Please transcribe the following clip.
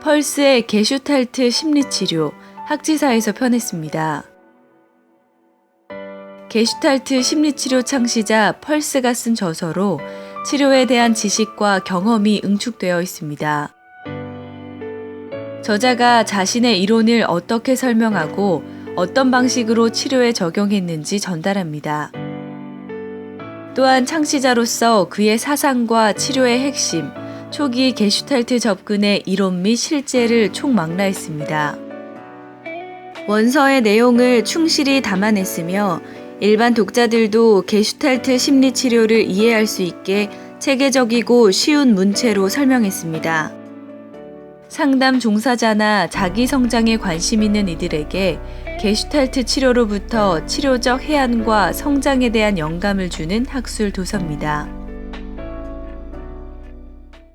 펄스의 게슈탈트 심리치료 학지사에서 펴냈습니다. 게슈탈트 심리치료 창시자 펄스가 쓴 저서로 치료에 대한 지식과 경험이 응축되어 있습니다. 저자가 자신의 이론을 어떻게 설명하고 어떤 방식으로 치료에 적용했는지 전달합니다. 또한 창시자로서 그의 사상과 치료의 핵심, 초기 게슈탈트 접근의 이론 및 실제를 총망라했습니다. 원서의 내용을 충실히 담아냈으며 일반 독자들도 게슈탈트 심리 치료를 이해할 수 있게 체계적이고 쉬운 문체로 설명했습니다. 상담 종사자나 자기 성장에 관심 있는 이들에게 게슈탈트 치료로부터 치료적 해안과 성장에 대한 영감을 주는 학술 도서입니다.